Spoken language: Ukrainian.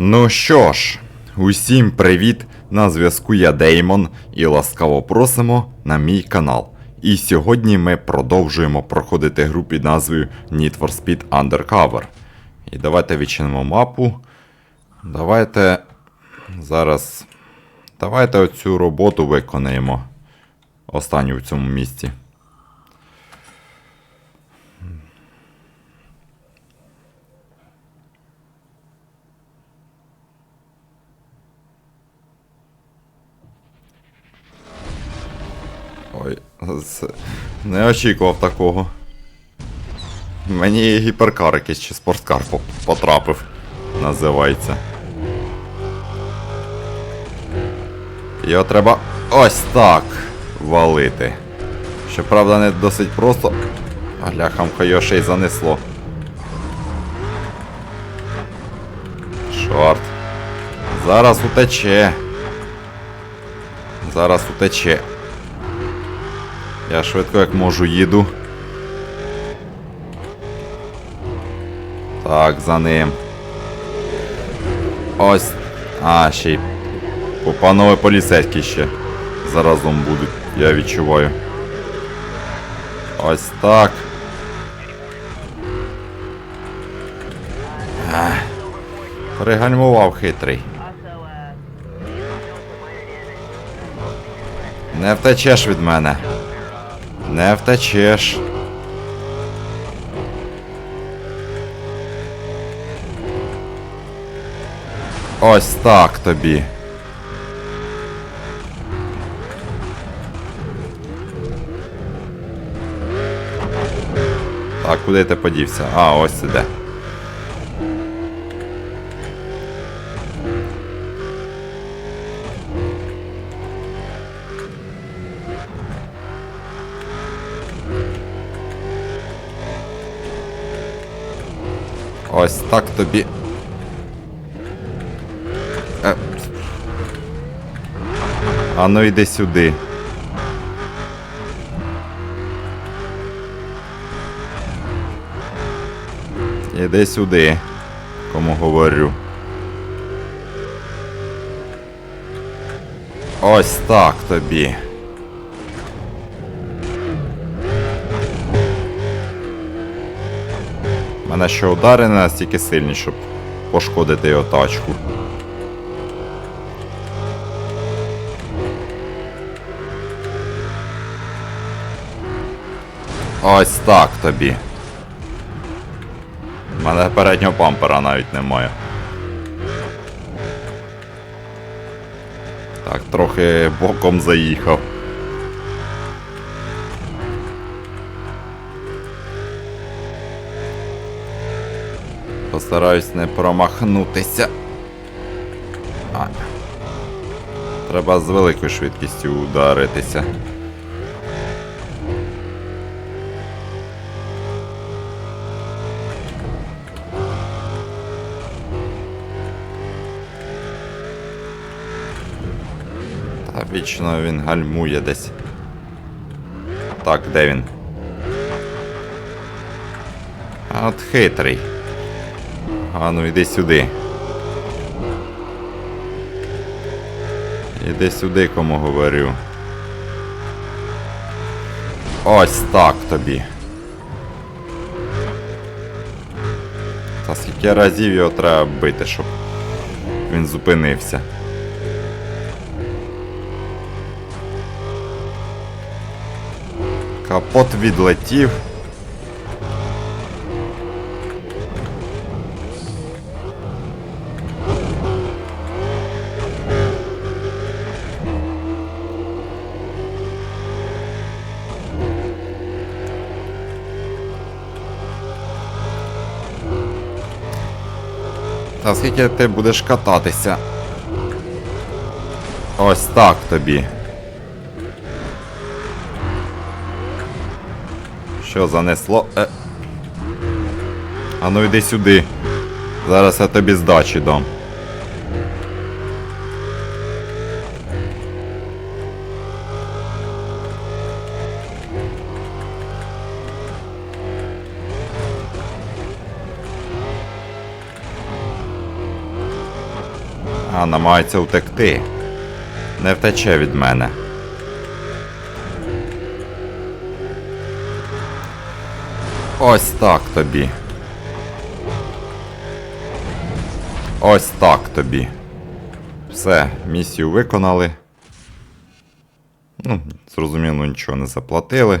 Ну що ж, усім привіт! На зв'язку я Деймон і ласкаво просимо на мій канал. І сьогодні ми продовжуємо проходити гру під назвою Need for Speed Undercover. І давайте відчинимо мапу. Давайте зараз. Давайте оцю роботу виконаємо. Останню в цьому місці. Ой, з- не очікував такого. Мені гіперкар якийсь чи спорткар потрапив, називається. Його треба ось так валити. Щоправда, не досить просто. А ляхамка його ще й занесло. Чорт. Зараз утече. Зараз утече. Я швидко як можу їду. Так, за ним. Ось. А, ще й. Панове поліцейські ще. Заразом будуть, я відчуваю. Ось так. Ах. Пригальмував хитрий. Не втечеш від мене. Не втечеш. Ось так тобі. Так, куди ти подівся? А, ось іде. Ось так тобі. Е. А ну йди сюди. Іди сюди, кому говорю. Ось так тобі. Мене ще удари не настільки сильні, щоб пошкодити його тачку. Ось так тобі. У мене переднього бампера навіть немає. Так, трохи боком заїхав. Постараюсь не промахнутися. А. Треба з великою швидкістю ударитися. Вічно він гальмує десь. Так, де він? От хитрий. А ну іди сюди. Іди сюди, кому говорю. Ось так тобі. Та скільки разів його треба бити, щоб він зупинився. Капот відлетів. Та скільки ти будеш кататися? Ось так тобі. Що занесло? Е. А ну йди сюди. Зараз я тобі здачі дам. А, намагається утекти. Не втече від мене. Ось так тобі. Ось так тобі. Все, місію виконали. Ну, зрозуміло, нічого не заплатили.